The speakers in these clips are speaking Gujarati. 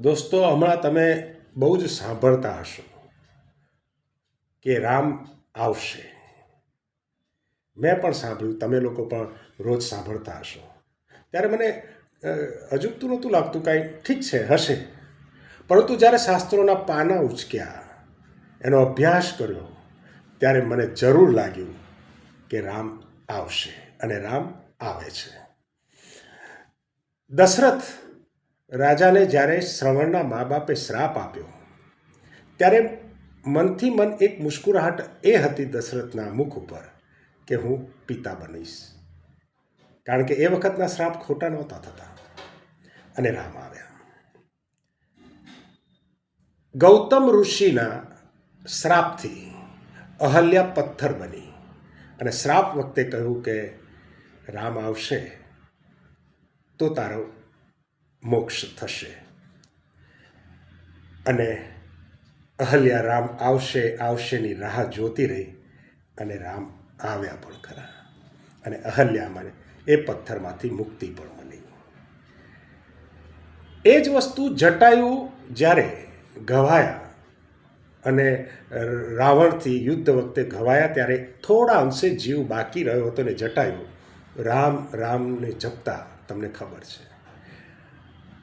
દોસ્તો, હમણાં તમે બહુ જ સાંભળતા હશો કે રામ આવશે. મેં પણ સાંભળ્યું, તમે લોકો પણ રોજ સાંભળતા હશો. ત્યારે મને અજુગતું નહોતું લાગતું કાંઈ ઠીક છે, હશે. પરંતુ જ્યારે શાસ્ત્રોના પાના ઉચક્યા, એનો અભ્યાસ કર્યો, ત્યારે મને જરૂર લાગ્યું કે રામ આવશે અને રામ આવે છે. દશરથ રાજાને જ્યારે શ્રવણના મા બાપે શ્રાપ આપ્યો, ત્યારે મનથી મન એક મુસ્કુરાહટ એ હતી દશરથના મુખ ઉપર કે હું પિતા બનીશ. કારણ કે એ વખતના શ્રાપ ખોટા નહોતા થતા. અને રામ આવ્યા. ગૌતમ ઋષિના શ્રાપથી અહલ્યા પથ્થર બની અને શ્રાપ વખતે કહ્યું કે, રામ આવશે તો તારો મોક્ષ થશે. અને અહલ્યા રામ આવશે, આવશેની રાહ જોતી રહી અને રામ આવ્યા પણ ખરા. અને અહલ્યા મને એ પથ્થરમાંથી મુક્તિ પણ મળી. એ જ વસ્તુ જટાયુ જ્યારે ઘવાયા અને રાવણથી યુદ્ધ વખતે ઘવાયા ત્યારે થોડા અંશે જીવ બાકી રહ્યો હતો ને જટાયુ. રામ, રામને જપતા તમને ખબર છે.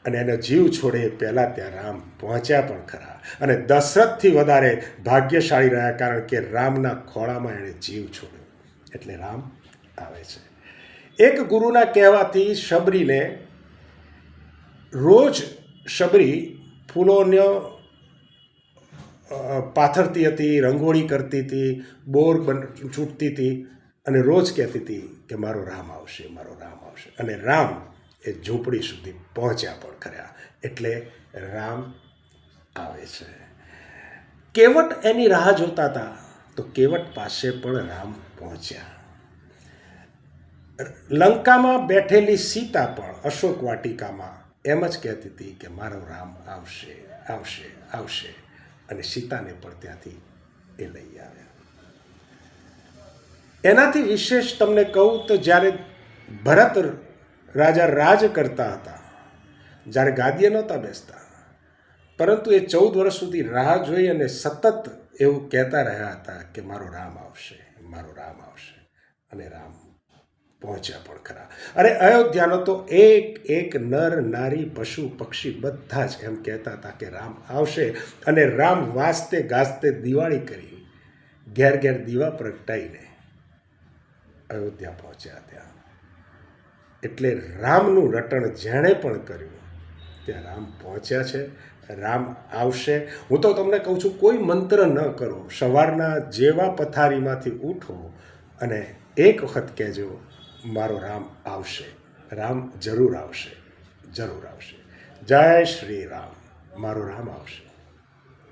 અને એનો જીવ છોડે પહેલાં ત્યાં રામ પહોંચ્યા પણ ખરા. અને દશરથથી વધારે ભાગ્યશાળી રહ્યા કારણ કે રામના ખોળામાં એણે જીવ છોડ્યો. એટલે રામ આવે છે. એક ગુરુના કહેવાથી શબરીને રોજ શબરી ફૂલોનો પાથરતી હતી, રંગોળી કરતી હતી, બોર બન, છૂટતી હતી અને રોજ કહેતી હતી કે મારો રામ આવશે, મારો રામ આવશે. અને રામ એ ઝૂંપડી સુધી પહોંચ્યા પણ ખરા. એટલે રામ આવે છે. કેવટ એની રાહ જોતા હતા તો કેવટ પાસે પણ રામ પહોંચ્યા. લંકામાં બેઠેલી સીતા પણ અશોક વાટિકામાં એમ જ કહેતી હતી કે મારો રામ આવશે આવશે આવશે. અને સીતાને પણ ત્યાંથી એ લઈ આવ્યા. એનાથી વિશેષ તમને કહું તો જ્યારે ભરત રાજા રાજ કરતા હતા, જ્યારે ગાદીએ નહોતા બેસતા. પરંતુ એ ચૌદ વર્ષ સુધી રાહ જોઈ અને સતત એવું કહેતા રહ્યા હતા કે મારો રામ આવશે, મારો રામ આવશે અને રામ પહોંચ્યા પણ ખરા. અને અયોધ્યાનો તો એક એક નર, નારી, પશુ, પક્ષી બધા જ એમ કહેતા હતા કે રામ આવશે અને રામ વાસતે ગાજતે દિવાળી કરી ઘેર ઘેર દીવા પ્રગટાઈને અયોધ્યા પહોંચ્યા ત્યાં. એટલે રામનું રટણ જેણે પણ કર્યું, ત્યાં રામ પહોંચ્યા છે, રામ આવશે. હું તો તમને કહું છું, કોઈ મંત્ર ન કરો. સવારના જેવા પથારીમાંથી ઉઠો અને એક વખત કહેજો, મારો રામ આવશે. રામ જરૂર આવશે જરૂર આવશે. જય શ્રી રામ. મારો રામ આવશે.